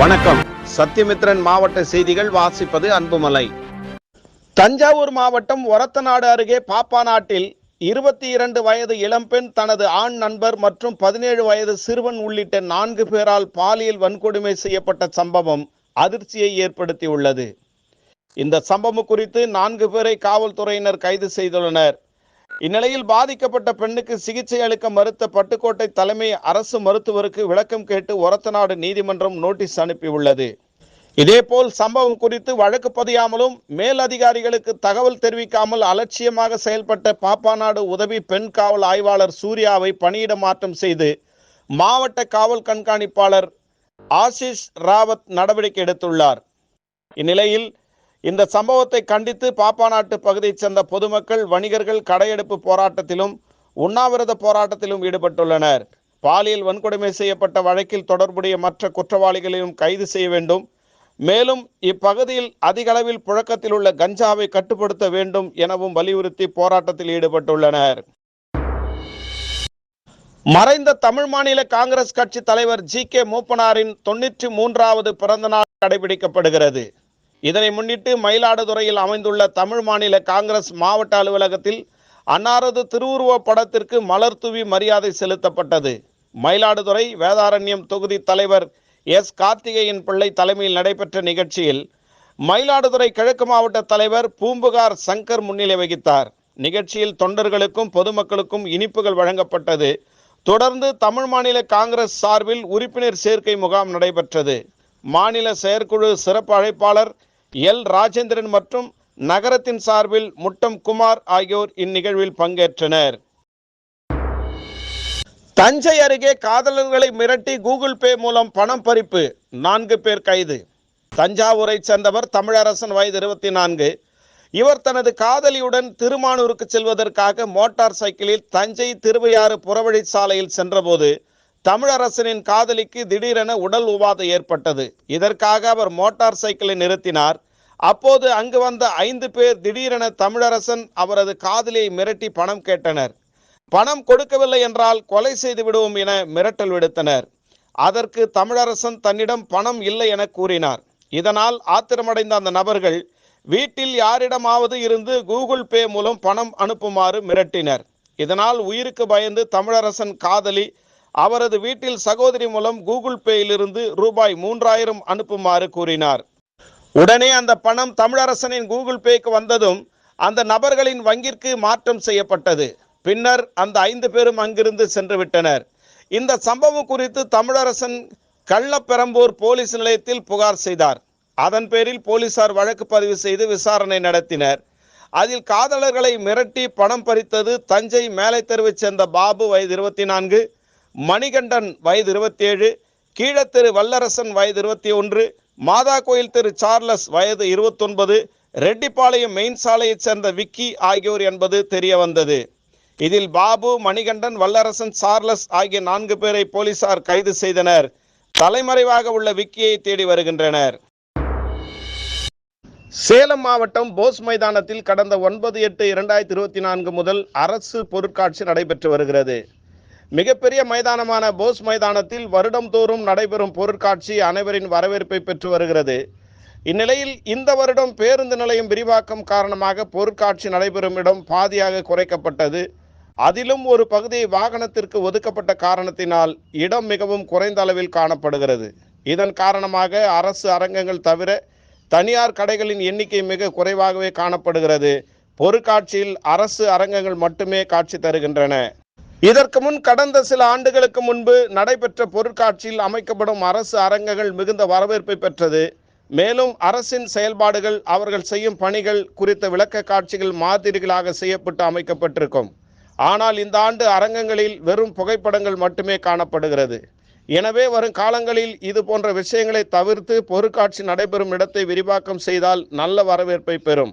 வணக்கம். சத்தியமித்ரன் மாவட்ட செய்திகள் வாசிப்பது அன்புமலை. தஞ்சாவூர் மாவட்டம் ஒரத்தநாடு அருகே பாப்பா நாட்டில் இருபத்தி இரண்டு வயது இளம்பெண் தனது ஆண் நண்பர் மற்றும் பதினேழு வயது சிறுவன் உள்ளிட்ட நான்கு பேரால் பாலியல் வன்கொடுமை செய்யப்பட்ட சம்பவம் அதிர்ச்சியை ஏற்படுத்தியுள்ளது. இந்த சம்பவம் குறித்து நான்கு பேரை காவல்துறையினர் கைது செய்துள்ளனர். இந்நிலையில் பாதிக்கப்பட்ட பெண்ணுக்கு சிகிச்சை அளிக்க மறுத்த பட்டுக்கோட்டை தலைமை அரசு மருத்துவருக்கு விளக்கம் கேட்டு ஒரத்தநாடு நீதிமன்றம் நோட்டீஸ் அனுப்பியுள்ளது. இதேபோல் சம்பவம் குறித்து வழக்கு பதியாமலும் மேல் அதிகாரிகளுக்கு தகவல் தெரிவிக்காமல் அலட்சியமாக செயல்பட்ட பாப்பாநாடு உதவி பெண் காவல் ஆய்வாளர் சூர்யாவை பணியிட மாற்றம் செய்து மாவட்ட காவல் கண்காணிப்பாளர் ஆசிஷ் ராவத் நடவடிக்கை எடுத்துள்ளார். இந்நிலையில் இந்த சம்பவத்தை கண்டித்து பாப்பாநாட்டு பகுதியைச் சேர்ந்த பொதுமக்கள் வணிகர்கள் கடையெடுப்பு போராட்டத்திலும் உண்ணாவிரத போராட்டத்திலும் ஈடுபட்டுள்ளனர். பாலியல் வன்கொடுமை செய்யப்பட்ட வழக்கில் தொடர்புடைய மற்ற குற்றவாளிகளையும் கைது செய்ய வேண்டும். மேலும் இப்பகுதியில் அதிக அளவில் புழக்கத்தில் உள்ள கஞ்சாவை கட்டுப்படுத்த வேண்டும் எனவும் வலியுறுத்தி போராட்டத்தில் ஈடுபட்டுள்ளனர். மறைந்த தமிழ் மாநில காங்கிரஸ் கட்சி தலைவர் ஜி கே மூப்பனாரின் தொன்னூற்றி மூன்றாவது பிறந்த நாள் கடைபிடிக்கப்படுகிறது. இதனை முன்னிட்டு மயிலாடுதுறையில் அமைந்துள்ள தமிழ் மாநில காங்கிரஸ் மாவட்ட அலுவலகத்தில் அன்னாரது திருவுருவ படத்திற்கு மலர் தூவி மரியாதை செலுத்தப்பட்டது. மயிலாடுதுறை வேதாரண்யம் தொகுதி தலைவர் எஸ். கார்த்திகேயன் பிள்ளை தலைமையில் நடைபெற்ற நிகழ்ச்சியில் மயிலாடுதுறை கிழக்கு மாவட்ட தலைவர் பூம்புகார் சங்கர் முன்னிலை வகித்தார். நிகழ்ச்சியில் தொண்டர்களுக்கும் பொதுமக்களுக்கும் இனிப்புகள் வழங்கப்பட்டது. தொடர்ந்து தமிழ் மாநில காங்கிரஸ் சார்பில் உறுப்பினர் சேர்க்கை முகாம் நடைபெற்றது. மாநில செயற்குழு சிறப்பு அழைப்பாளர் எல். ராஜேந்திரன் மற்றும் நகரத்தின் சார்பில் முட்டம் குமார் ஆகியோர் இந்நிகழ்வில் பங்கேற்றனர். தஞ்சை அருகே காதலர்களை மிரட்டி கூகுள் பே மூலம் பணம் பறிப்பு நான்கு பேர் கைது. தஞ்சாவூரை சேர்ந்தவர் தமிழரசன் வயது இருபத்தி நான்கு இவர் தனது காதலியுடன் திருமானூருக்கு செல்வதற்காக மோட்டார் சைக்கிளில் தஞ்சை திருவையாறு புறவழி சாலையில் சென்றபோது தமிழரசனின் காதலிக்கு திடீரென உடல் உபாதை ஏற்பட்டது. இதற்காக அவர் மோட்டார் சைக்கிளை நிறுத்தினார். அப்போது அங்கு வந்த ஐந்து பேர் திடீரென தமிழரசன் அவரது காதலியை மிரட்டி பணம் கேட்டனர். பணம் கொடுக்கவில்லை என்றால் கொலை செய்து விடுவோம் என மிரட்டல் விடுத்தனர். அதற்கு தமிழரசன் தன்னிடம் பணம் இல்லை என கூறினார். இதனால் ஆத்திரமடைந்த அந்த நபர்கள் வீட்டில் யாரிடமாவது இருந்து கூகுள் பே மூலம் பணம் அனுப்புமாறு மிரட்டினர். இதனால் உயிருக்கு பயந்து தமிழரசன் காதலி அவரது வீட்டில் சகோதரி மூலம் கூகுள் பேயிலிருந்து ரூபாய் மூன்றாயிரம் அனுப்புமாறு கூறினார். உடனே அந்த பணம் தமிழரசனின் கூகுள் பேக்கு வந்ததும் அந்த நபர்களின் வங்கிற்கு மாற்றம் செய்யப்பட்டது. பின்னர் அந்த ஐந்து பேரும் அங்கிருந்து சென்று விட்டனர் இந்த சம்பவம் குறித்து தமிழரசன் கள்ளப்பெரம்பூர் போலீஸ் நிலையத்தில் புகார் செய்தார். அதன் பேரில் போலீசார் வழக்கு பதிவு செய்து விசாரணை நடத்தினர். அதில் காதலர்களை மிரட்டி பணம் பறித்தது தஞ்சை மேலை தெருவைச் சேர்ந்த பாபு வயது இருபத்தி நான்கு மணிகண்டன் வயது இருபத்தி ஏழு கீழத்திரு வல்லரசன் வயது இருபத்தி ஒன்று மாதா கோயில் திரு சார்லஸ் வயது இருபத்தொன்பது ரெட்டிப்பாளையம் மெயின் சாலையைச் சேர்ந்த விக்கி ஆகியோர் என்பது தெரிய வந்தது இதில் பாபு மணிகண்டன் வல்லரசன் சார்லஸ் ஆகிய நான்கு பேரை போலீசார் கைது செய்தனர். தலைமறைவாக உள்ள விக்கியை தேடி வருகின்றனர். சேலம் மாவட்டம் போஸ் மைதானத்தில் கடந்த ஒன்பது எட்டு இரண்டாயிரத்தி இருபத்தி நான்கு முதல் அரசு பொருட்காட்சி நடைபெற்று வருகிறது. மிகப்பெரிய மைதானமான போஸ் மைதானத்தில் வருடம்தோறும் நடைபெறும் பொருட்காட்சி அனைவரின் வரவேற்பை பெற்று வருகிறது. இந்நிலையில் இந்த வருடம் பேருந்து நிலையம் விரிவாக்கம் காரணமாக பொருட்காட்சி நடைபெறும் இடம் பாதியாக குறைக்கப்பட்டது. அதிலும் ஒரு பகுதியை வாகனத்திற்கு ஒதுக்கப்பட்ட காரணத்தினால் இடம் மிகவும் குறைந்த அளவில் காணப்படுகிறது. இதன் காரணமாக அரசு அரங்கங்கள் தவிர தனியார் கடைகளின் எண்ணிக்கை மிக குறைவாகவே காணப்படுகிறது. பொருட்காட்சியில் அரசு அரங்கங்கள் மட்டுமே காட்சி தருகின்றன. இதற்கு முன் கடந்த சில ஆண்டுகளுக்கு முன்பு நடைபெற்ற பொருட்காட்சியில் அமைக்கப்படும் அரசு அரங்கங்கள் மிகுந்த வரவேற்பை பெற்றது. மேலும் அரசின் செயல்பாடுகள் அவர்கள் செய்யும் பணிகள் குறித்த விளக்க காட்சிகள் மாதிரிகளாக செய்யப்பட்டு அமைக்கப்பட்டிருக்கும். ஆனால் இந்த ஆண்டு அரங்கங்களில் வெறும் புகைப்படங்கள் மட்டுமே காணப்படுகிறது. எனவே வரும் காலங்களில் இது போன்ற விஷயங்களை தவிர்த்து பொருட்காட்சி நடைபெறும் இடத்தை விரிவாக்கம் செய்தால் நல்ல வரவேற்பை பெறும்.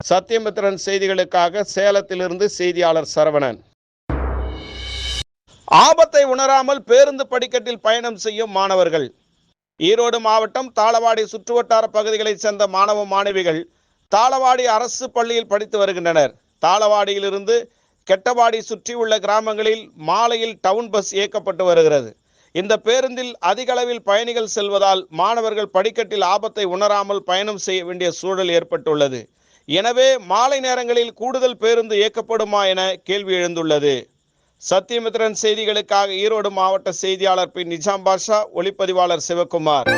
சத்தியமித்திரன் செய்திகளுக்காக சேலத்திலிருந்து செய்தியாளர் சரவணன். ஆபத்தை உணராமல் பேருந்து படிக்கட்டில் பயணம் செய்யும் மாணவர்கள். ஈரோடு மாவட்டம் தாளவாடி சுற்றுவட்டார பகுதிகளைச் சேர்ந்த மாணவ மாணவிகள் தாளவாடி அரசு பள்ளியில் படித்து வருகின்றனர். தாளவாடியிலிருந்து கெட்டவாடி சுற்றியுள்ள கிராமங்களில் மாலையில் டவுன் பஸ் இயக்கப்பட்டு வருகிறது. இந்த பேருந்தில் அதிக அளவில் பயணிகள் செல்வதால் மாணவர்கள் படிக்கட்டில் ஆபத்தை உணராமல் பயணம் செய்ய வேண்டிய சூழல் ஏற்பட்டுள்ளது. எனவே மாலை நேரங்களில் கூடுதல் பேருந்து இயக்கப்படுமா என கேள்வி எழுந்துள்ளது. சத்தியமித்ரன் செய்திகளுக்காக ஈரோடு மாவட்ட செய்தியாளர் பி. நிஜாம் பாஷா ஒளிப்பதிவாளர் சிவகுமார்.